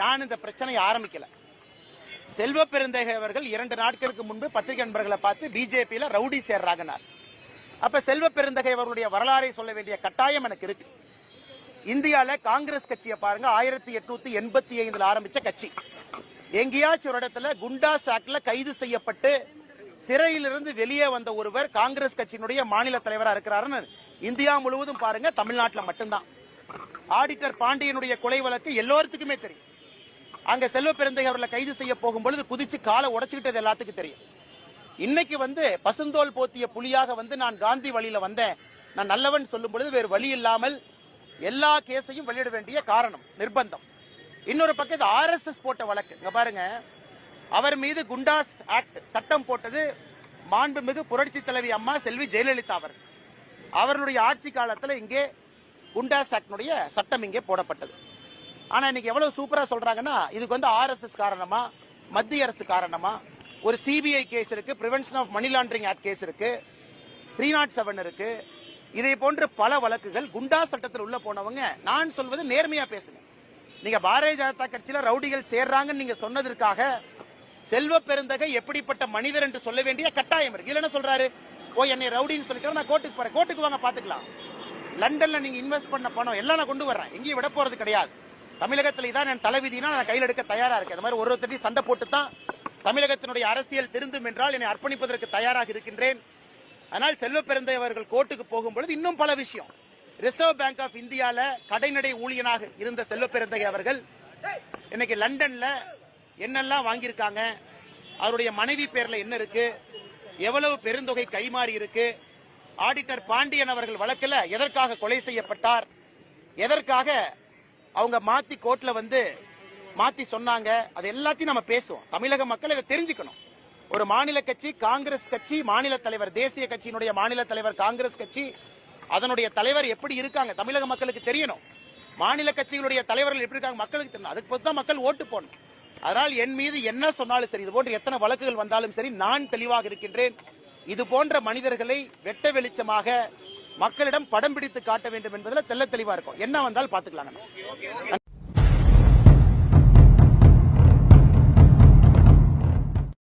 நான் இந்த பிரச்சனையை ஆரம்பிக்கல. செல்வ பெருந்தகை அவர்கள் இரண்டு நாட்களுக்கு முன்பு பத்திரிகை நண்பர்களை பார்த்து பிஜேபியில ரவுடி சேர்றாங்கனார். அப்ப செல்வ பெருந்தகை அவர்களுடைய வரலாறை சொல்ல வேண்டிய கட்டாயம் எனக்கு இருக்கு. இந்தியால காங்கிரஸ் கட்சியை பாருங்க ஆயிரத்தி எட்நூத்தி எண்பத்தி ஐந்துல ஆரம்பிச்ச கட்சி. எங்கேயாச்சும் ஒரு இடத்துல குண்டா சாக்ல கைது செய்யப்பட்டு சிறையிலிருந்து வெளியே வந்த ஒருவர் காங்கிரஸ் கட்சியினுடைய மாநில தலைவரா இருக்கிறாருன்னு இந்தியா முழுவதும் பாருங்க தமிழ்நாட்டுல மட்டும்தான். ஆடிட்டர் பாண்டியனுடைய கொலை வழக்கு எல்லோருத்துக்குமே தெரியும். அங்க செல்வ பெருந்தை அவர்களை கைது செய்ய போகும்பொழுது குதிச்சு காலை உடைச்சுக்கிட்டது எல்லாத்துக்கும் தெரியும். இன்னைக்கு வந்து பசுந்தோல் போத்திய புலியாக வந்து நான் காந்தி வழியில வந்தேன். நான் நல்லவன் சொல்லும் பொழுது வேறு வழி இல்லாமல் எல்லா கேஸையும் வெளியிட வேண்டிய காரணம் நிர்பந்தம். இன்னொரு பக்கம் இது ஆர்எஸ்எஸ் போட்ட வழக்கு. இங்க பாருங்க. அவர் மீது குண்டாஸ் ஆக்ட் சட்டம் போட்டது மாண்புமிகு புரட்சி தலைவி அம்மா செல்வி ஜெயலலிதா அவர். அவர்களுடைய ஆட்சி காலத்தில் இங்கே குண்டாஸ் ஆக்டினுடைய சட்டம் இங்கே போடப்பட்டது. ஆனா இன்னைக்கு எவ்வளவு சூப்பரா சொல்றாங்கன்னா இதுக்கு வந்து ஆர்எஸ்எஸ் காரணமா மத்திய அரசு காரணமா ஒரு சிபிஐ கேஸ் இருக்கு prevention of money laundering act case இருக்கு த்ரீ நாட் செவன் இருக்கு. இதை போன்ற பல வழக்குகள் குண்டா சட்டத்தில் உள்ள போனவங்க நான் சொல்வது நேர்மையா பேசுங்க. நீங்க பாரதிய ஜனதா கட்சியில ரவுடிகள் சேர்றாங்கன்னு நீங்க சொன்னதற்காக செல்வ பெருந்தகை எப்படிப்பட்ட மனிதர் என்று சொல்ல வேண்டிய கட்டாயம் இருக்கு. இல்ல என்ன சொல்றாரு? ஓ என்னை ரவுடின்னு சொல்லிட்டு நான் கோர்ட்டுக்கு போறேன். கோர்ட்டுக்கு வாங்க பாத்துக்கலாம். லண்டன்ல நீங்க இன்வெஸ்ட் பண்ண பணம் எல்லாம் நான் கொண்டு வர்றேன். எங்கேயும் விட போறது கிடையாது. தமிழகத்தில் இதான் என் தலைவிதினா நான் கையில் எடுக்க தயாரா இருக்கேன். இந்த மாதிரி ஒரு ஒருத்தரையும் சண்டை போட்டு தான் தமிழகத்தினுடைய அரசியல் திருந்தும் என்றால் என்னை அர்ப்பணிப்பதற்கு தயாராக இருக்கின்றேன். ஆனால் செல்வ பிறந்தை அவர்கள் கோர்ட்டுக்கு போகும்பொழுது இன்னும் பல விஷயம். ரிசர்வ் பேங்க் ஆஃப் இந்தியால கடைநடை ஊழியனாக இருந்த செல்வ பிறந்தை அவர்கள் இன்னைக்கு லண்டன்ல என்னெல்லாம் வாங்கியிருக்காங்க அவருடைய மனைவி பேர்ல என்ன இருக்கு எவ்வளவு பெருந்தொகை கைமாறி இருக்கு ஆடிட்டர் பாண்டியன் அவர்கள் வழக்கில் எதற்காக கொலை செய்யப்பட்டார் எதற்காக அவங்க மாத்தி கோர்ட்ல வந்து மாத்தி சொன்னாங்க. அது எல்லாத்தையும் நம்ம பேசுவோம். தமிழக மக்கள் இதை தெரிஞ்சுக்கணும். ஒரு மாநில கட்சி காங்கிரஸ் கட்சி மாநில தலைவர் தேசிய கட்சியினுடைய மாநில தலைவர் காங்கிரஸ் கட்சி அதனுடைய தலைவர் எப்படி இருக்காங்க? தமிழக மக்களுக்கு தெரியணும். மாநில கட்சிகளுடைய தலைவர்கள் எப்படி இருக்காங்க? மக்களுக்கு தெரியணும். அதுக்கு பொறுத்து தான் மக்கள் ஓட்டு போடணும். அதனால் என் மீது என்ன சொன்னாலும் சரி இது போன்ற எத்தனை வழக்குகள் வந்தாலும் சரி நான் தெளிவாக இருக்கின்றேன். இது போன்ற மனிதர்களை வெட்ட வெளிச்சமாக மக்களிடம் படம் பிடித்து காட்ட வேண்டும் என்பதில் தெள்ள தெளிவா இருக்கும். என்ன வந்தால் பாத்துக்கலாம்